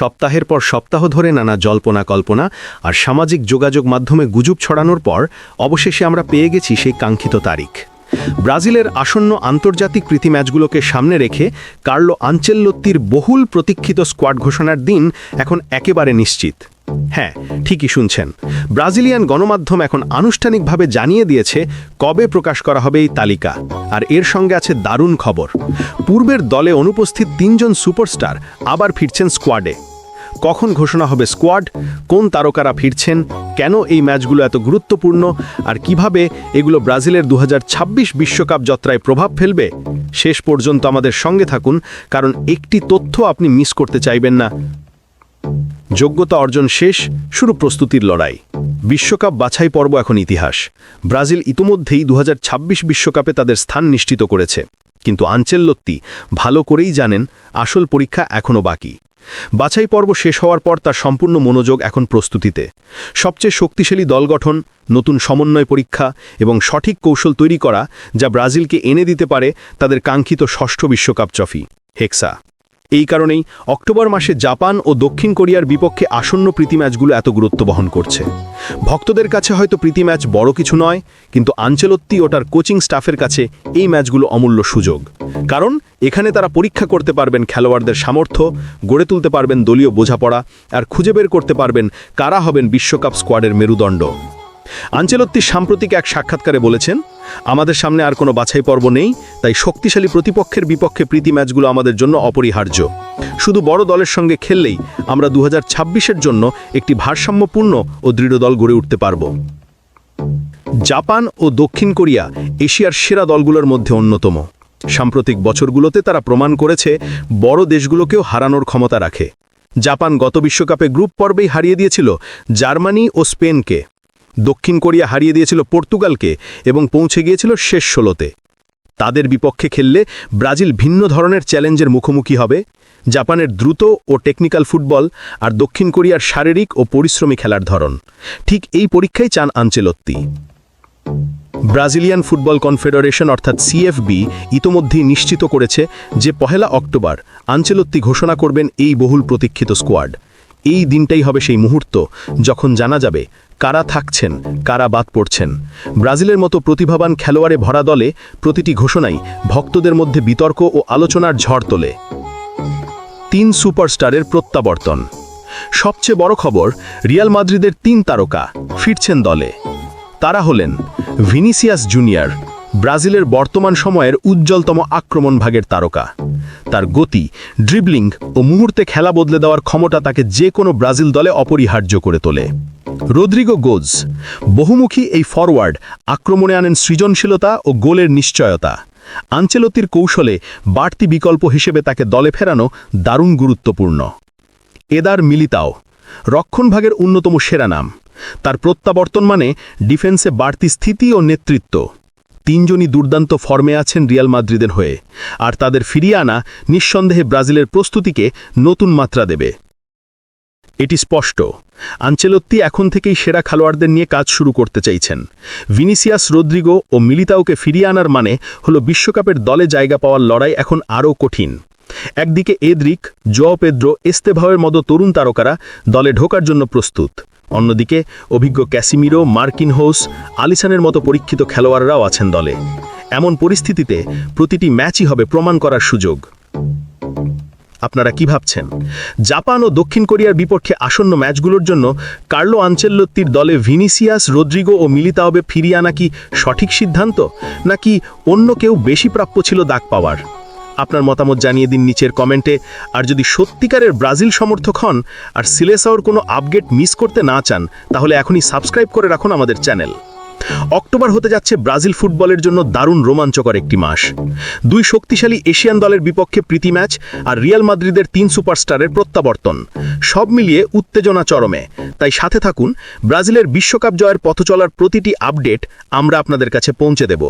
সপ্তাহের পর সপ্তাহ ধরে নানা জল্পনা কল্পনা আর সামাজিক যোগাযোগ মাধ্যমে গুজব ছড়ানোর পর অবশেষে আমরা পেয়ে গেছি সেই কাঙ্ক্ষিত তারিখ। ব্রাজিলের আসন্ন আন্তর্জাতিক প্রীতি ম্যাচগুলোকে সামনে রেখে কার্লো আঞ্চেল্লত্তির বহুল প্রতীক্ষিত স্কোয়াড ঘোষণার দিন এখন একেবারে নিশ্চিত। হ্যাঁ ঠিকই শুনছেন। ব্রাজিলিয়ান গণমাধ্যম এখন আনুষ্ঠানিকভাবে জানিয়ে দিয়েছে কবে প্রকাশ করা হবে এই তালিকা। আর এর সঙ্গে আছে দারুণ খবর। পূর্বের দলে অনুপস্থিত তিনজন সুপারস্টার আবার ফিরছেন স্কোয়াডে। কখন ঘোষণা হবে স্কোয়াড? কোন তারকারা ফিরছেন? কেন এই ম্যাচগুলো এত গুরুত্বপূর্ণ? আর কীভাবে এগুলো ব্রাজিলের দু বিশ্বকাপ যাত্রায় প্রভাব ফেলবে? শেষ পর্যন্ত আমাদের সঙ্গে থাকুন, কারণ একটি তথ্য আপনি মিস করতে চাইবেন না। যোগ্যতা অর্জন শেষ শুরু প্রস্তুতির লড়াই। বিশ্বকাপ বাছাই পর্ব এখন ইতিহাস। ব্রাজিল ইতোমধ্যেই দু বিশ্বকাপে তাদের স্থান নিশ্চিত করেছে। কিন্তু আঞ্চেল্লত্তি ভালো করেই জানেন, আসল পরীক্ষা এখনও বাকি। বাছাই পর্ব শেষ হওয়ার পর তার সম্পূর্ণ মনোযোগ এখন প্রস্তুতিতে। সবচেয়ে শক্তিশালী দল গঠন, নতুন সমন্বয় পরীক্ষা এবং সঠিক কৌশল তৈরি করা যা ব্রাজিলকে এনে দিতে পারে তাদের কাঙ্ক্ষিত ষষ্ঠ বিশ্বকাপ ট্রফি, হেক্সা। এই কারণেই অক্টোবর মাসে জাপান ও দক্ষিণ কোরিয়ার বিপক্ষে আসন্ন প্রীতি ম্যাচগুলো এত গুরুত্ব বহন করছে। ভক্তদের কাছে হয়তো প্রীতি ম্যাচ বড় কিছু নয়, কিন্তু আঞ্চলত্তি ও তার কোচিং স্টাফের কাছে এই ম্যাচগুলো অমূল্য সুযোগ। কারণ এখানে তারা পরীক্ষা করতে পারবেন খেলোয়াড়দের সামর্থ্য, গড়ে তুলতে পারবেন দলীয় বোঝাপড়া, আর খুঁজে বের করতে পারবেন কারা হবেন বিশ্বকাপ স্কোয়াডের মেরুদণ্ড। আঞ্চলত্তি সাম্প্রতিক এক সাক্ষাৎকারে বলেছেন আমাদের সামনে আর কোনো বাছাই পর্ব নেই, তাই শক্তিশালী প্রতিপক্ষের বিপক্ষে প্রীতি ম্যাচগুলো আমাদের জন্য অপরিহার্য। শুধু বড় দলের সঙ্গে খেললেই আমরা দু হাজার জন্য একটি ভারসাম্যপূর্ণ ও দৃঢ় দল গড়ে উঠতে পারব। জাপান ও দক্ষিণ কোরিয়া এশিয়ার সেরা দলগুলোর মধ্যে অন্যতম। সাম্প্রতিক বছরগুলোতে তারা প্রমাণ করেছে, বড় দেশগুলোকেও হারানোর ক্ষমতা রাখে। জাপান গত বিশ্বকাপে গ্রুপ পর্বেই হারিয়ে দিয়েছিল জার্মানি ও স্পেনকে। দক্ষিণ কোরিয়া হারিয়ে দিয়েছিল পর্তুগালকে এবং পৌঁছে গিয়েছিল শেষ ষোলোতে। তাদের বিপক্ষে খেললে ব্রাজিল ভিন্ন ধরনের চ্যালেঞ্জের মুখোমুখি হবে। জাপানের দ্রুত ও টেকনিক্যাল ফুটবল আর দক্ষিণ কোরিয়ার শারীরিক ও পরিশ্রমী খেলার ধরন। ঠিক এই পরীক্ষাই চান আঞ্চেলত্তি। ব্রাজিলিয়ান ফুটবল কনফেডারেশন অর্থাৎ সিএফবি ইতোমধ্যেই নিশ্চিত করেছে যে পহেলা অক্টোবর আঞ্চেলত্তি ঘোষণা করবেন এই বহুল প্রতীক্ষিত স্কোয়াড। এই দিনটাই হবে সেই মুহূর্ত যখন জানা যাবে কারা থাকছেন, কারা বাদ পড়ছেন। ব্রাজিলের মতো প্রতিভাবান খেলোয়াড়ে ভরা দলে প্রতিটি ঘোষণাই ভক্তদের মধ্যে বিতর্ক ও আলোচনার ঝড় তোলে। তিন সুপারস্টারের প্রত্যাবর্তন। সবচেয়ে বড় খবর, রিয়াল মাদ্রিদের তিন তারকা ফিরছেন দলে। তারা হলেন ভিনিসিয়াস জুনিয়র ব্রাজিলের বর্তমান সময়ের উজ্জ্বলতম আক্রমণ ভাগের তারকা। তার গতি ড্রিবলিং ও মুহূর্তে খেলা বদলে দেওয়ার ক্ষমতা তাকে যে কোনো ব্রাজিল দলে অপরিহার্য করে তোলে। রদ্রিগো গোজ, বহুমুখী এই ফরওয়ার্ড আক্রমণে আনেন সৃজনশীলতা ও গোলের নিশ্চয়তা। আঞ্চেলতির কৌশলে বাড়তি বিকল্প হিসেবে তাকে দলে ফেরানো দারুণ গুরুত্বপূর্ণ। এদার মিলিতাও রক্ষণভাগের অন্যতম সেরা নাম। তার প্রত্যাবর্তন মানে ডিফেন্সে বাড়তি স্থিতি ও নেতৃত্ব। তিনজনই দুর্দান্ত ফর্মে আছেন রিয়াল মাদ্রিদের হয়ে। আর তাদের ফিরিয়ে আনা নিঃসন্দেহে ব্রাজিলের প্রস্তুতিকে নতুন মাত্রা দেবে। এটি স্পষ্ট। আঞ্চেলত্তি এখন থেকেই সেরা খেলোয়াড়দের নিয়ে কাজ শুরু করতে চাইছেন। ভিনিসিয়াস রদ্রিগো ও মিলিতাওকে ফিরিয়ে আনার মানে হল বিশ্বকাপের দলে জায়গা পাওয়ার লড়াই এখন আরও কঠিন। একদিকে এদ্রিক জো পেদ্রো এস্তেভাওয়ের মতো তরুণ তারকারা দলে ঢোকার জন্য প্রস্তুত। অন্যদিকে, অভিজ্ঞ ক্যাসিমিরো, মার্কিন হোস, আলিসানের মতো পরীক্ষিত খেলোয়াড়রাও আছেন দলে। এমন পরিস্থিতিতে প্রতিটি ম্যাচই হবে প্রমাণ করার সুযোগ। আপনারা কি ভাবছেন? জাপান ও দক্ষিণ কোরিয়ার বিপক্ষে আসন্ন ম্যাচগুলোর জন্য কার্লো আঞ্চেল্লত্তির দলে ভিনিসিয়াস, রদ্রিগো ও মিলিতাওবে ফিরিয়ে আনা কি সঠিক সিদ্ধান্ত? নাকি অন্য কেউ বেশি প্রাপ্য ছিল দাগ পাওয়ার? আপনার মতামত জানিয়ে দিন নিচের কমেন্টে। আর যদি সত্যিকারের ব্রাজিল সমর্থক হন আর সিলেসাওর কোনো আপডেট মিস করতে না চান, তাহলে এখনই সাবস্ক্রাইব করে রাখুন আমাদের চ্যানেল। অক্টোবর হতে যাচ্ছে ব্রাজিল ফুটবলের জন্য দারুণ রোমাঞ্চকর একটি মাস। দুই শক্তিশালী এশিয়ান দলের বিপক্ষে প্রীতি ম্যাচ আর রিয়াল মাদ্রিদের তিন সুপারস্টারের প্রত্যাবর্তন। সব মিলিয়ে উত্তেজনা চরমে। তাই সাথে থাকুন, ব্রাজিলের বিশ্বকাপ জয়ের পথ চলার প্রতিটি আপডেট আমরা আপনাদের কাছে পৌঁছে দেব।